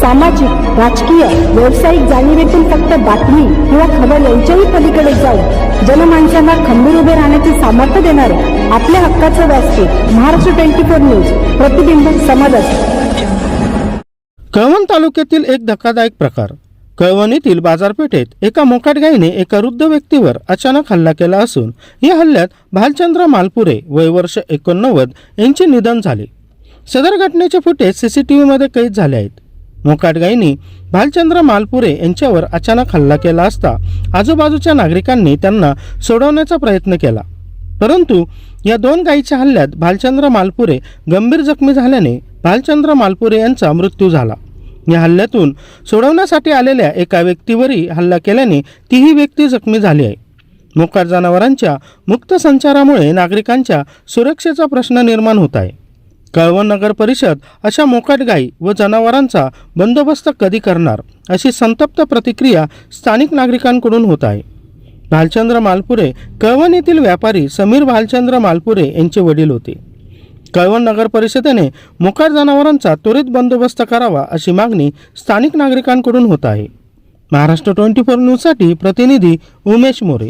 सामाजिक राजकीय व्यावसायिक जाणीवेतून फक्त बातमी किंवा खबर यांच्याही पलीकडे जाऊन जनमानसांना खंबीर उभे राहण्याचे सामर्थ्य देणारे आपल्या हक्काचं व्यासपीठ महाराष्ट्र ट्वेंटी फोर न्यूज प्रतिबिंब समाजात कळवण तालुक्यातील एक धक्कादायक प्रकार. कळवणीतील बाजारपेठेत एका मोकाट गायीने एका वृद्ध व्यक्तीवर अचानक हल्ला केला असून या हल्ल्यात भालचंद्र मालपुरे वय वर्ष एकोणनव्वद यांचे निधन झाले. सदर घटनेचे फुटेज सीसीटीव्हीमध्ये कैद झाले आहेत. मोकाट भालचंद्र मालपुरे यांच्यावर अचानक हल्ला केला असता आजूबाजूच्या नागरिकांनी त्यांना सोडवण्याचा प्रयत्न केला. परंतु या दोन गायीच्या हल्ल्यात भालचंद्र मालपुरे गंभीर जखमी झाल्याने भालचंद्र मालपुरे यांचा मृत्यू झाला. या हल्ल्यातून सोडवण्यासाठी आलेल्या एका व्यक्तीवरही हल्ला केल्याने तीही व्यक्ती जखमी झाली आहे. मोकार जनावरांच्या मुक्त संचारामुळे नागरिकांच्या सुरक्षेचा प्रश्न निर्माण होत आहे. कळवण नगर परिषद अशा मोकाट गाई व जनावरांचा बंदोबस्त कधी करणार अशी संतप्त प्रतिक्रिया स्थानिक नागरिकांकडून होत आहे. भालचंद्र मालपुरे कळवण येथील व्यापारी समीर भालचंद्र मालपुरे यांचे वडील होते. कळवण नगर परिषदेने मोकाट जनावरांचा त्वरित बंदोबस्त करावा अशी मागणी स्थानिक नागरिकांकडून होत आहे. महाराष्ट्र ट्वेंटी फोर न्यूजसाठी प्रतिनिधी उमेश मोरे.